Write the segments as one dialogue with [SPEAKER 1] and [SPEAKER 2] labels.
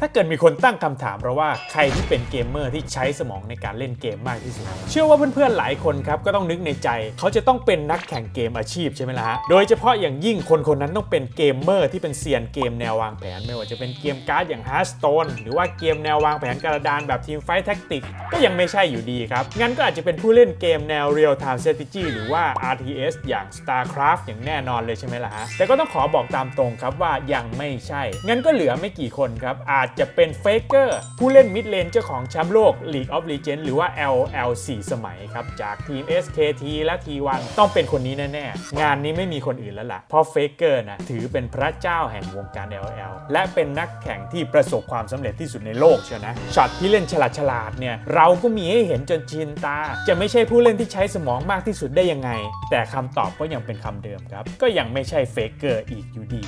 [SPEAKER 1] ถ้าเกิดมีคนตั้งคำถามเราว่าใครที่เป็นเกมเมอร์ที่ใช้สมองในการเล่นเกมมากที่สุด เชื่อว่าเพื่อนๆหลายคนครับก็ต้องนึกในใจ เขาจะต้องเป็นนักแข่งเกมอาชีพใช่ไหมล่ะฮะ โดยเฉพาะอย่างยิ่งคนคนนั้นต้องเป็นเกมเมอร์ที่เป็นเซียนเกมแนววางแผน ไม่ว่าจะเป็นเกมการ์ดอย่าง Hearthstone หรือว่าเกมแนววางแผนกระดานแบบ Team Fight Tactics ก็ยังไม่ใช่อยู่ดีครับ งั้นก็อาจจะเป็นผู้เล่นเกมแนว Real Time Strategy หรือว่า RTS อย่าง StarCraft อย่างแน่นอนเลยใช่ไหมล่ะฮะแต่ก็ต้องขอบอกตามตรงครับว่ายังไม่ใช่งั้นก็เหลือไม่กี่คนครับอาจจะเป็น Faker ผู้เล่นมิดเลนเจ้าของแชมป์โลก League of Legends หรือว่า LL 4 สมัยครับ จากทีม SKT และ T1 ต้องเป็นคนนี้แน่ๆ งานนี้ไม่มีคนอื่นแล้วล่ะ เพราะ Faker นะถือเป็นพระเจ้าแห่งวงการ LL และเป็นนักแข่งที่ประสบความสำเร็จที่สุดในโลกเชียวนะช็อตที่เล่นฉลาดฉลาดเนี่ยเราก็มีให้เห็นจนชินตา จะไม่ใช่ผู้เล่นที่ใช้สมองมากที่สุดได้ยังไง แต่คำตอบก็ยังเป็นคำเดิมครับก็ยังไม่ใช่ Faker อีกอยู่ดี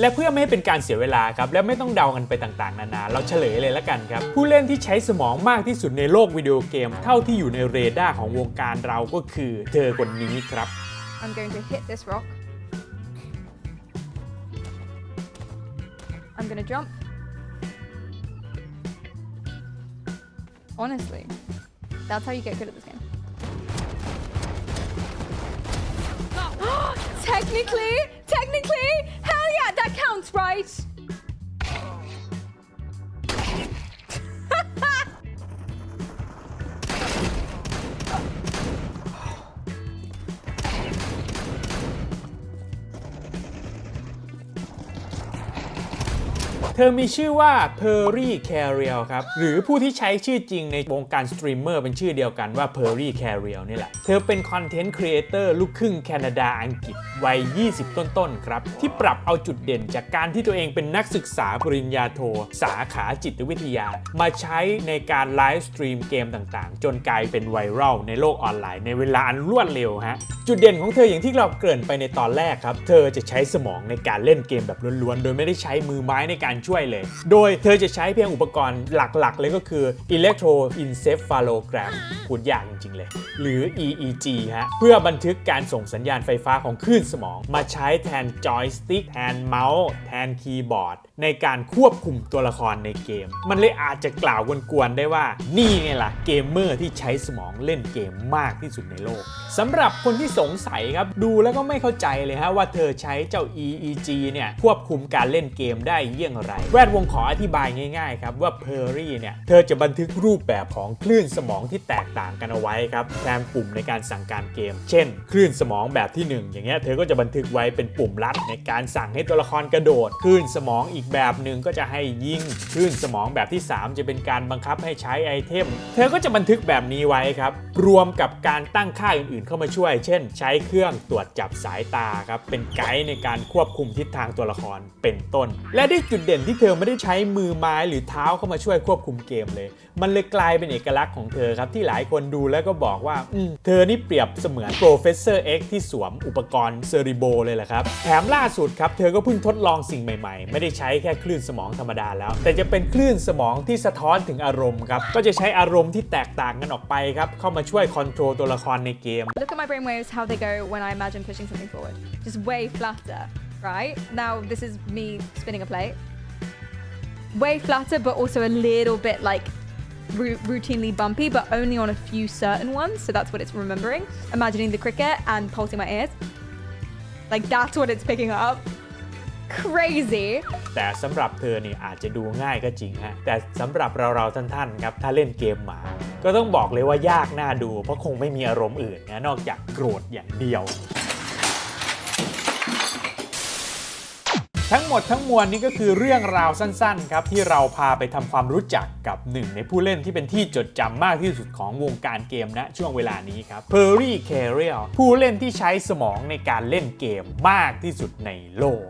[SPEAKER 1] และเพื่อไม่ให้เป็นการเสียเวลาครับและไม่ต้องเดากันไปต่างๆ นานา เราเฉลยเลยละกันครับ ผู้เล่นที่ใช้สมองมากที่สุดในโลกวิดีโอเกม เท่าที่อยู่ในเรดาร์ของวงการเราก็คือเธอคนนี้ครับ
[SPEAKER 2] I'm going to hit this rock. I'm gonna jump. Honestly, that's how you get good at this game. technically, sounds right.
[SPEAKER 1] เธอมีชื่อว่าเพอร์รี่แคเรียลครับ หรือผู้ที่ใช้ชื่อจริงในวงการสตรีมเมอร์เป็นชื่อเดียวกันว่าเพอร์รี่แคเรียลนี่แหละ เธอเป็นคอนเทนต์ครีเอเตอร์ลูกครึ่งแคนาดาอังกฤษวัย 20 ต้นๆ ครับ ที่ปรับเอาจุดเด่นจากการที่ตัวเองเป็นนักศึกษาปริญญาโท สาขาจิตวิทยา มาใช้ในการไลฟ์สตรีมเกมต่างๆ จนกลายเป็นไวรัลในโลกออนไลน์ในเวลาอันรวดเร็วฮะจุดเด่นของเธออย่างที่เราเกริ่นไปในตอนแรกครับ เธอจะใช้สมองในการเล่นเกมแบบล้วนๆ โดยไม่ได้ใช้มือไม้ในการช่วยเลย โดยเธอจะใช้เพียงอุปกรณ์หลักๆ เลยก็คือ electroencephalogram พูดยากจริง ๆ เลย หรือ EEG ฮะ เพื่อบันทึกการส่งสัญญาณไฟฟ้าของคลื่นสมอง มาใช้แทนจอยสติ๊กแทนเมาส์ แทนคีย์บอร์ด ในการควบคุมตัวละครในเกม มันเลยอาจจะกล่าวกวนๆได้ว่า นี่ไงล่ะเกมเมอร์ที่ใช้สมองเล่นเกมมากที่สุดในโลกสำหรับคนที่สงสัยครับดูแล้วก็ไม่เข้าใจเลยฮะว่าเธอใช้เจ้า EEG เนี่ยควบคุมการเล่นเกมได้เยี่ยงไรแวดวงขออธิบายง่ายๆครับว่าเพอร์รี่เนี่ยเธอจะบันทึกรูปแบบของคลื่นสมองที่แตกต่างกันเอาไว้ครับแทนปุ่มในการสั่งการเกม เช่น คลื่นสมองแบบที่หนึ่งอย่างเงี้ยเธอก็จะบันทึกไว้เป็นปุ่มลัดในการสั่งให้ตัวละครกระโดด คลื่นสมองอีกแบบหนึ่งก็จะให้ยิงคลื่นสมองแบบที่ 3 จะเป็นการบังคับให้ใช้ไอเทม เธอก็จะบันทึกแบบนี้ไว้ครับรวมกับการตั้งค่าอื่นๆ เข้ามาช่วย เช่น ใช้เครื่องตรวจจับสายตาครับเป็นไกด์ในการควบคุมทิศทางตัวละครเป็นต้น และด้วยจุดเด่นที่เธอไม่ได้ใช้มือไม้หรือเท้าเข้ามาช่วยควบคุมเกมเลย มันเลยกลายเป็นเอกลักษณ์ของเธอครับที่หลายคนดูแล้วก็บอกว่าอืเธอนี่เปรียบเสมือน Professor X ที่สวมอุปกรณ์เซริโบเลยแหละครับแถมล่าสุดครับเธอก็เพิ่งทดลองสิ่งใหม่ๆ ไม่ได้ใช้แค่คลื่นสมองธรรมดาแล้ว แต่จะเป็นคลื่นสมองที่สะท้อนถึงอารมณ์ครับก็จะใช้อารมณ์ที่แตกต่างกันออกไปครับเข้ามาช่วยคอนโทรลตัวละครในเกม
[SPEAKER 2] Look at my brainwaves, how they go when I imagine pushing something forward. Just way flatter, right? Now, this is me spinning a plate. Way flatter, but also a little bit like ru- routinely bumpy, but only on a few certain ones. So that's what it's remembering. Imagining the cricket and pulsing my ears. Like, that's what it's picking up. Crazy.
[SPEAKER 1] แต่สำหรับเธอนี่อาจจะดูง่ายก็จริงฮะ แต่สำหรับเราเราๆท่านๆครับ ถ้าเล่นเกมหมา ก็ต้องบอกเลยว่ายากน่าดู เพราะคงไม่มีอารมณ์อื่นนะนอกจากโกรธอย่างเดียว ทั้งหมดทั้งมวลนี้ก็คือเรื่องราวสั้นๆครับที่เราพาไปทำความรู้จักกับหนึ่งในผู้เล่นที่เป็นที่จดจำมากที่สุดของวงการเกมณช่วงเวลานี้ครับ Perry Carriel ผู้เล่นที่ใช้สมองในการเล่นเกมมากที่สุดในโลก